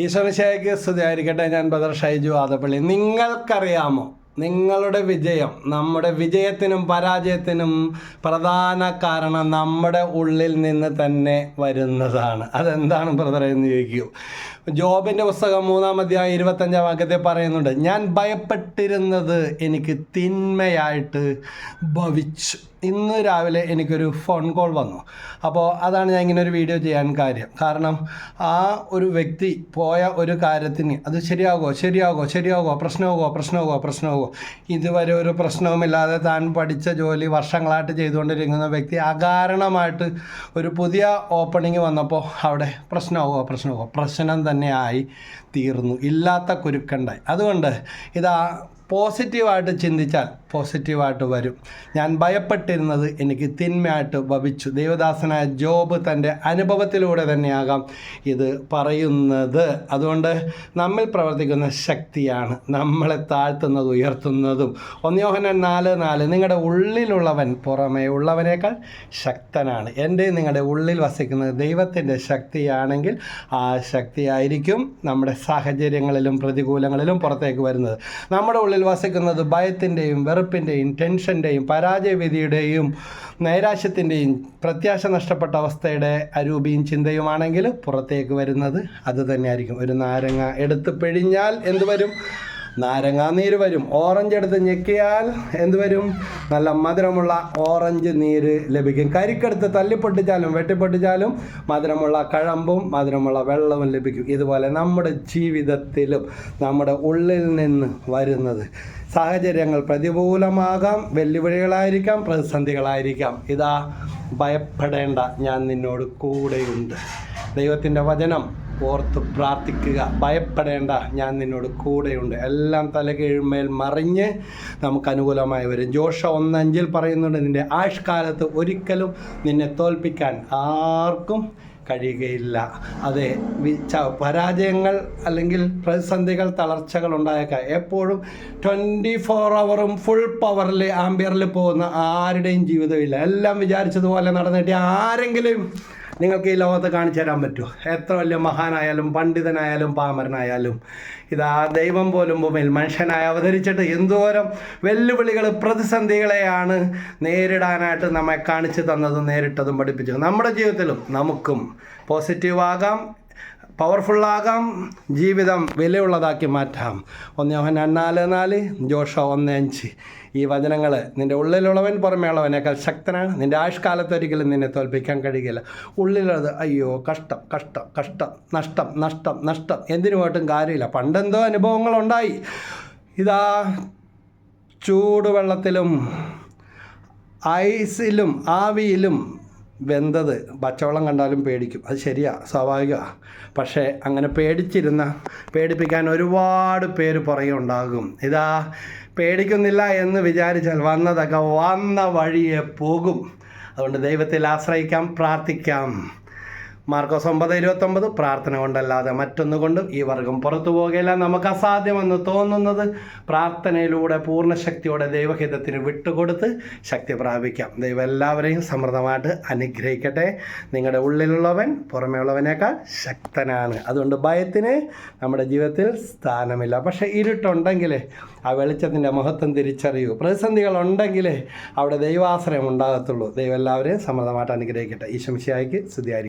ഈശ്വരശേഖക്ക് സ്തുതിയായിരിക്കട്ടെ. ഞാൻ ബദർ ഷൈജു ആദപ്പള്ളി. നിങ്ങൾക്കറിയാമോ? നിങ്ങളുടെ വിജയം നമ്മുടെ വിജയത്തിനും പരാജയത്തിനും പ്രധാന കാരണം നമ്മുടെ ഉള്ളിൽ നിന്ന് തന്നെ വരുന്നതാണ്. അതെന്താണ് ബ്രദർ എന്ന് ചോദിക്കൂ. ജോബിന്റെ പുസ്തകം മൂന്നാം അധ്യായം ഇരുപത്തഞ്ചാം വാക്യത്തെ പറയുന്നുണ്ട് ഞാൻ ഭയപ്പെട്ടിരുന്നത് എനിക്ക് തിന്മയായിട്ട് ഭവിച്ചു. ഇന്ന് രാവിലെ എനിക്കൊരു ഫോൺ കോൾ വന്നു. അപ്പോൾ അതാണ് ഞാൻ ഇങ്ങനെ ഒരു വീഡിയോ ചെയ്യാൻ കാര്യം. കാരണം ആ ഒരു വ്യക്തി പോയ ഒരു കാര്യത്തിന് അത് ശരിയാകുമോ ശരിയാകുമോ ശരിയാകുമോ പ്രശ്നമാകുമോ പ്രശ്നമാകുമോ പ്രശ്നമാകുമോ ഇതുവരെ ഒരു പ്രശ്നവുമില്ലാതെ താൻ പഠിച്ച ജോലി വർഷങ്ങളായിട്ട് ചെയ്തുകൊണ്ടിരിക്കുന്ന വ്യക്തി അകാരണമായിട്ട് ഒരു പുതിയ ഓപ്പണിങ് വന്നപ്പോൾ അവിടെ പ്രശ്നമാകുമോ പ്രശ്നമാകുമോ പ്രശ്നം തന്നെ ആയി തീർന്നു. ഇല്ലാത്ത കുരുക്കണ്ടായി. അതുകൊണ്ട് ഇതാ പോസിറ്റീവായിട്ട് ചിന്തിച്ചാൽ പോസിറ്റീവായിട്ട് വരും. ഞാൻ ഭയപ്പെട്ടിരുന്നത് എനിക്ക് തിന്മയായിട്ട് ഭവിച്ചു. ദേവദാസനായ ജോബ് തന്റെ അനുഭവത്തിലൂടെ തന്നെയാകാം ഇത് പറയുന്നത്. അതുകൊണ്ട് നമ്മിൽ പ്രവർത്തിക്കുന്ന ശക്തിയാണ് നമ്മളെ താഴ്ത്തുന്നത് ഉയർത്തുന്നതും. ഒന്നിയോഹനൻ നാല് നാല് നിങ്ങളുടെ ഉള്ളിലുള്ളവൻ പുറമേ ഉള്ളവനേക്കാൾ ശക്തനാണ്. എന്റെ നിങ്ങളുടെ ഉള്ളിൽ വസിക്കുന്നത് ദൈവത്തിന്റെ ശക്തിയാണെങ്കിൽ ആ ശക്തിയായിരിക്കും നമ്മുടെ സാഹചര്യങ്ങളിലും പ്രതികൂലങ്ങളിലും പുറത്തേക്ക് വരുന്നത്. നമ്മുടെ ഉള്ളിൽ വസിക്കുന്നത് ഭയത്തിന്റെയും വെറുപ്പിന്റെയും ടെൻഷന്റെയും പരാജയവിധിയുടെയും നൈരാശ്യത്തിന്റെയും പ്രത്യാശ നഷ്ടപ്പെട്ട അവസ്ഥയുടെ അരൂപിയും ചിന്തയുമാണെങ്കിൽ പുറത്തേക്ക് വരുന്നത് അത് തന്നെയായിരിക്കും. ഒരു നാരങ്ങ എടുത്ത് പിഴിഞ്ഞാൽ എന്ത് വരും? നാരങ്ങാ നീര് വരും. ഓറഞ്ച് എടുത്ത് ഞെക്കിയാൽ എന്ത് വരും? നല്ല മധുരമുള്ള ഓറഞ്ച് നീര് ലഭിക്കും. കരിക്കെടുത്ത് തല്ലിപ്പൊട്ടിച്ചാലും വെട്ടിപ്പൊട്ടിച്ചാലും മധുരമുള്ള കഴമ്പും മധുരമുള്ള വെള്ളവും ലഭിക്കും. ഇതുപോലെ നമ്മുടെ ജീവിതത്തിലും നമ്മുടെ ഉള്ളിൽ നിന്ന് വരുന്നത് സാഹചര്യങ്ങൾ പ്രതികൂലമാകാം വെല്ലുവിളികളായിരിക്കാം പ്രതിസന്ധികളായിരിക്കാം. ഇതാ ഭയപ്പെടേണ്ട. ഞാൻ നിന്നോട് കൂടെയുണ്ട്. ദൈവത്തിന്റെ വചനം ഓർത്ത് പ്രാർത്ഥിക്കുക. ഭയപ്പെടേണ്ട. ഞാൻ നിന്നോട് കൂടെയുണ്ട്. എല്ലാം തലകീഴ്മേൽ മറിഞ്ഞ് നമുക്ക് അനുകൂലമായി വരും. ജോഷ ഒന്നഞ്ചിൽ പറയുന്നുണ്ട് നിന്റെ ആഷ്കാലത്ത് ഒരിക്കലും നിന്നെ തോൽപ്പിക്കാൻ ആർക്കും കഴിയുകയില്ല. അതെ പരാജയങ്ങൾ അല്ലെങ്കിൽ പ്രതിസന്ധികൾ തളർച്ചകൾ ഉണ്ടായേക്കാം. എപ്പോഴും ട്വന്റി ഫോർ അവറും ഫുൾ പവറിൽ ആംബിയറിൽ പോകുന്ന ആരുടെയും ജീവിതമില്ല. എല്ലാം വിചാരിച്ചതുപോലെ നടന്നിട്ട് ആരെങ്കിലും നിങ്ങൾക്ക് ഈ ലോകത്ത് കാണിച്ചു തരാൻ പറ്റുമോ? എത്ര വലിയ മഹാനായാലും പണ്ഡിതനായാലും പാമരനായാലും ഇതാ ദൈവം പോലും ഭൂമിയിൽ മനുഷ്യനായി അവതരിച്ചിട്ട് എന്തോരം വെല്ലുവിളികൾ പ്രതിസന്ധികളെയാണ് നേരിടാനായിട്ട് നമ്മെ കാണിച്ചു തന്നതും നേരിട്ടതും പഠിപ്പിച്ചതും. നമ്മുടെ ജീവിതത്തിലും നമുക്കും പോസിറ്റീവ് ആകാം. പവർഫുള്ളാകാം ജീവിതം വിലയുള്ളതാക്കി മാറ്റാം. ഒന്ന് യോഹന്നാൻ നാല് നാല് ജോഷ ഒന്ന് അഞ്ച്. ഈ വചനങ്ങൾ നിന്റെ ഉള്ളിലുള്ളവൻ പുറമേയുള്ളവനേക്കാൾ ശക്തനാണ്. നിന്റെ ആയുഷ്കാലത്ത് ഒരിക്കലും നിന്നെ തോൽപ്പിക്കാൻ കഴിയില്ല ഉള്ളിലുള്ളത് അയ്യോ കഷ്ടം കഷ്ടം കഷ്ടം നഷ്ടം നഷ്ടം നഷ്ടം. എന്തിനു പോയിട്ടും കാര്യമില്ല. പണ്ടെന്തോ അനുഭവങ്ങളുണ്ടായി ഇതാ ചൂടുവെള്ളത്തിലും ഐസിലും ആവിയിലും വെന്തത്. പച്ചവെള്ളം കണ്ടാലും പേടിക്കും. അത് ശരിയാ സ്വാഭാവികമാണ് പക്ഷേ അങ്ങനെ പേടിച്ചിരുന്ന പേടിപ്പിക്കാൻ ഒരുപാട് പേര് പുറകെ ഉണ്ടാകും ഇതാ പേടിക്കുന്നില്ല എന്ന് വിചാരിച്ചാൽ വന്നതൊക്കെ വന്ന വഴിയെ പോകും. അതുകൊണ്ട് ദൈവത്തിൽ ആശ്രയിക്കാം പ്രാർത്ഥിക്കാം. മാർക്കോസ് ഒമ്പത് ഇരുപത്തൊമ്പത്. പ്രാർത്ഥന കൊണ്ടല്ലാതെ മറ്റൊന്നുകൊണ്ടും ഈ വർഗം പുറത്തു പോകുകയില്ല നമുക്ക് അസാധ്യമെന്ന് തോന്നുന്നത് പ്രാർത്ഥനയിലൂടെ പൂർണ ശക്തിയോടെ ദൈവഹിതത്തിന് വിട്ടുകൊടുത്ത് ശക്തി പ്രാപിക്കാം. ദൈവം എല്ലാവരെയും സമൃദ്ധമായിട്ട് അനുഗ്രഹിക്കട്ടെ. നിങ്ങളുടെ ഉള്ളിലുള്ളവൻ പുറമേയുള്ളവനേക്കാൾ ശക്തനാണ്. അതുകൊണ്ട് ഭയത്തിന് നമ്മുടെ ജീവിതത്തിൽ സ്ഥാനമില്ല. പക്ഷേ ഇരുട്ടുണ്ടെങ്കിൽ ആ വെളിച്ചത്തിന്റെ മഹത്വം തിരിച്ചറിയൂ. പ്രതിസന്ധികളുണ്ടെങ്കിൽ അവിടെ ദൈവാശ്രയം ഉണ്ടാകത്തുള്ളൂ. ദൈവം എല്ലാവരെയും സമൃദ്ധമായിട്ട് അനുഗ്രഹിക്കട്ടെ. ഈശംശിയായിക്ക് സ്തുതിയായിരിക്കും